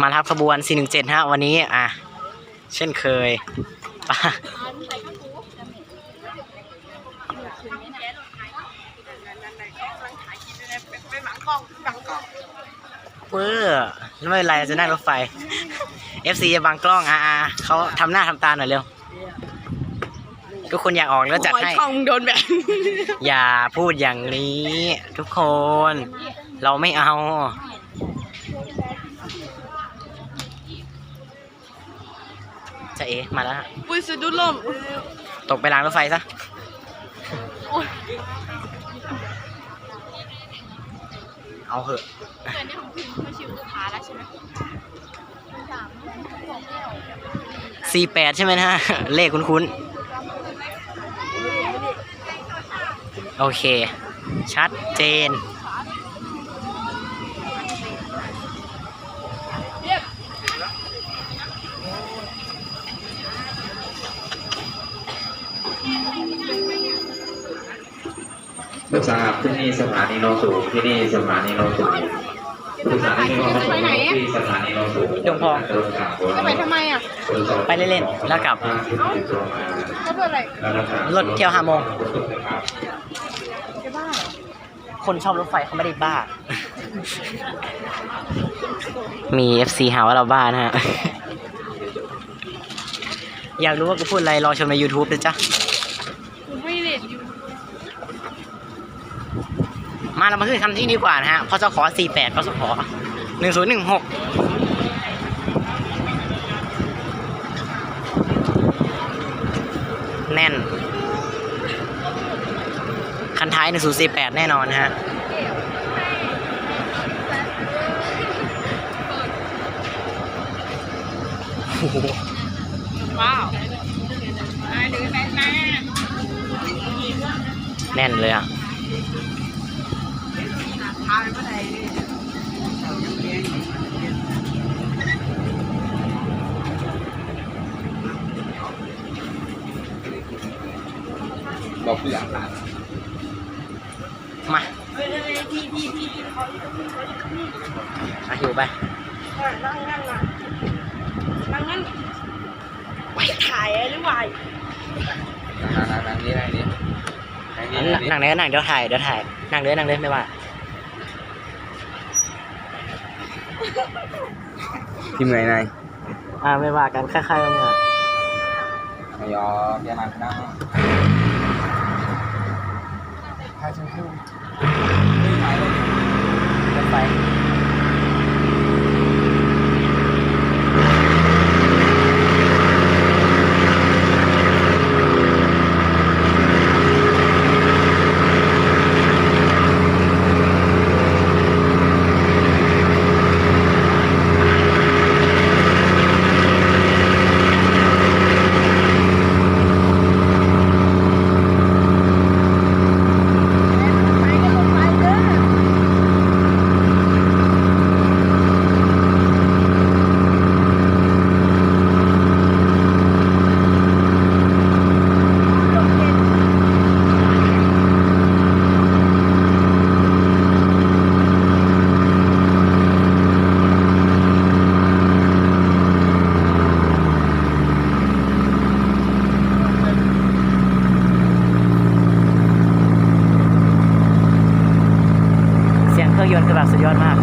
มารับขบวน 417ฮะวันนี้อะเช่นเคยปะเวอร์ไม่เป็นไรจะนั่งรถไฟ FC จะบังกล้องอะอะเขาทำหน้าทำตาหน่อยเร็วทุกคนอยากออกแล้วจัดให้ช่องโดนแบนอย่าพูดอย่างนี้ ทุกคน เราไม่เอา จะเอ๋มาแล้วฮะปุ้ยสะดุดลมตกไปรางรถไฟซะเอาเหอะเดือนนี้ของพิมพ์มาชิวสุดท้ายแล้วใช่ไหมสี่แปดใช่ไหมนะฮะ เลขคุ้นๆ โอเค ชัดเจน ลูกสาวที่นี่สถานีโนสูงที่นี่สถานีโนสูงลูกสาวที่นี่ก็ที่สถานีโนสูงดงพองจะไปทำไมอะ ไปเล่นๆแล้วกลับเขาเปิดอะไรรถเที่ยวห้าโมงคนชอบรถไฟเขาไม่ได้บ้า มี FC หาว่าเราบ้านะฮะ อยากรู้ว่ากูพูดอะไรรอชมใน YouTube นะจ๊ะผมไม่เด็ดอยู่ มาเรามาขึ้นคำที่ดีกว่านะฮะพศข48พศข1016แน่น คันท้าย 1048 แน่นอนนะฮะโอ้โหว้าวมาดูแฟนมาแน่นเลยอะ บอกผู้ใหญ่มาอาหิวไปนั่งนั่งอะนั่งนั่งไปถ่ายหรือวายนั่งนั่งนี่นั่งนี่นั่งนี่นั่งไหนนั่งเดี๋ยวถ่ายเดี๋ยวถ่ายนั่งเลยนั่งเลยไม่ว่าที่เมื่อยนายอ่าไม่ว่ากันค่ายๆกันเนี่ยไม่ยอมอย่านั่งนั่ง รถไฟเสียงเครื่องยนต์คือแบบ สุดยอดมาก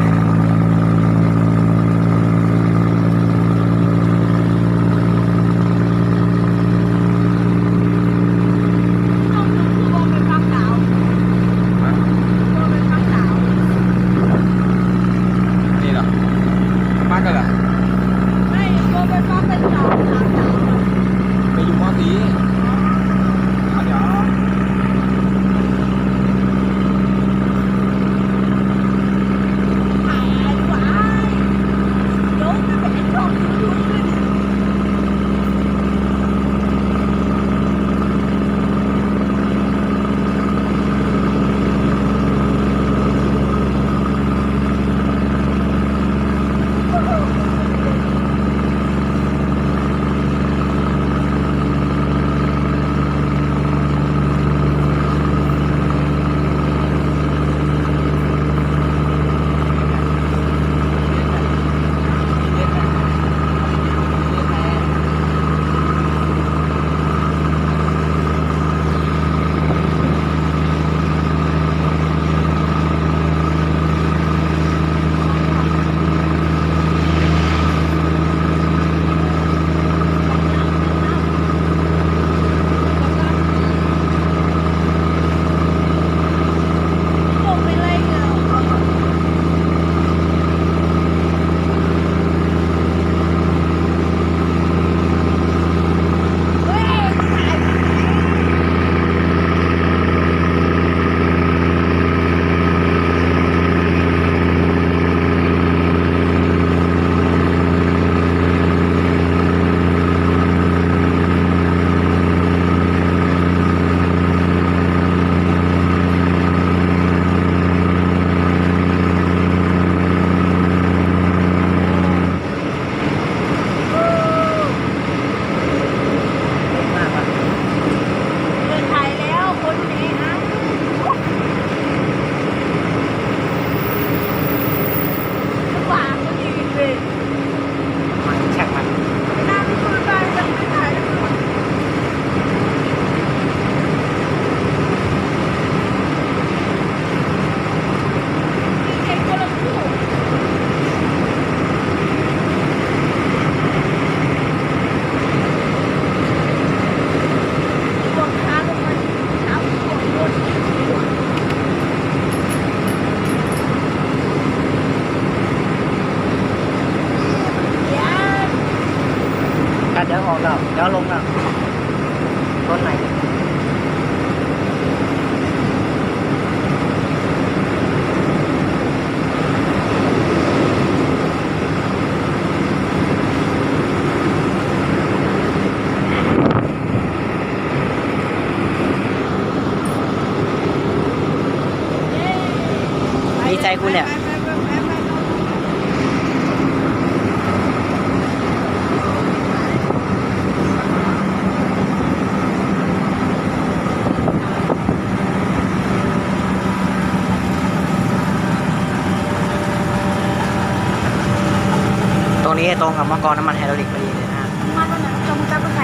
ตรงกับมังกรน้ำมันไฮดรอลิกพอดีเลยนะฮะ มาตอนนั้นจงจับกับใคร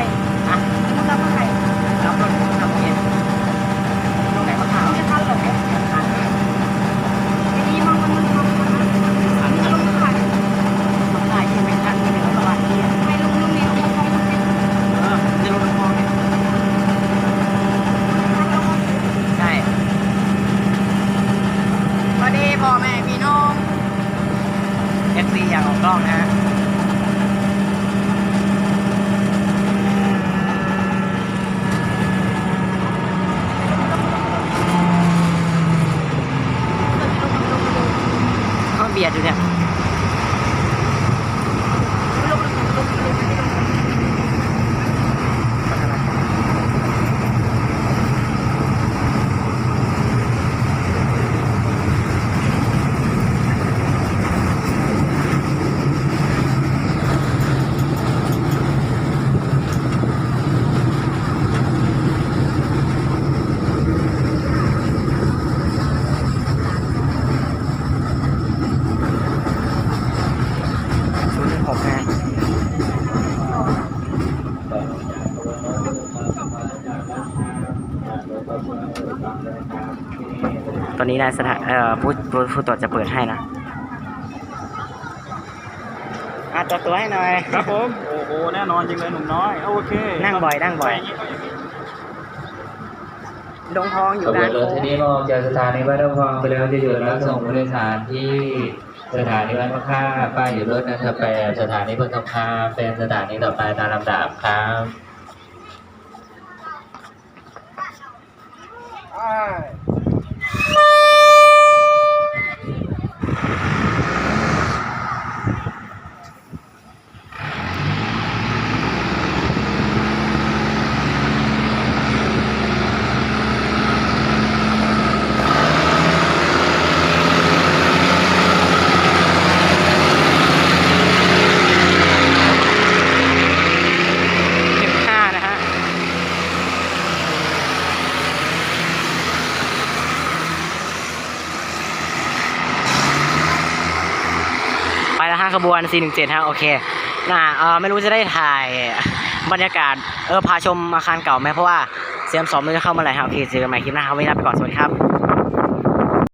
อะ จงจับกับใคร แล้วก็ทำเย็นตรงไหนมะพร้าว ไม่ทันหรอกทีนี้มันมันมันมันมันจะลงขาย ทำได้ที่ไม่ทันที่เป็นตลาดที่อะ ไม่ลงลงเนี่ยลงลงลงเนี่ย เออจะลงคลองเนี่ยใช่ สวัสดีพ่อแม่พี่น้อง FC อยากออกกล้องนะฮะ เขาเบียดอยู่เนี่ย ศูนย์หนึ่งหกนะ ตอนนี้นายสถานเอ่อผู้ผู้ผู้ตรวจจะเปิดให้นะอะตัวตัวให้หน่อยครับผม โอ้โห แน่นอนจริงเลยหนุ่มน้อย โอเค นั่งบ่อย นั่งบ่อยใส่างนี้ก็อย่างนี้ดงทองอขยู่บวด้านนรถที่นี้มองจากสถานีบ้านน้ำพองไปแล้วจะหยุดรับส่งผู้โดยสารที่สถานีบ้านมะค่าป้ายหยุดรถนะครับแปดสถานีบนคำคาเป็นสถานีต่อไปตามลำดับครับ หนึ่งห้านะฮะ ไปแล้วห้า ขบวน 417 ฮะ โอเคน่าเออไม่รู้จะได้ถ่ายบรรยากาศ เออ พาชมอาคารเก่าไหมเพราะว่าเซียมสองมันจะเข้ามาไหร่ฮะ โอเคเจอกันใหม่คลิปหน้าครับวันนี้ลาไปก่อน สวัสดีครับ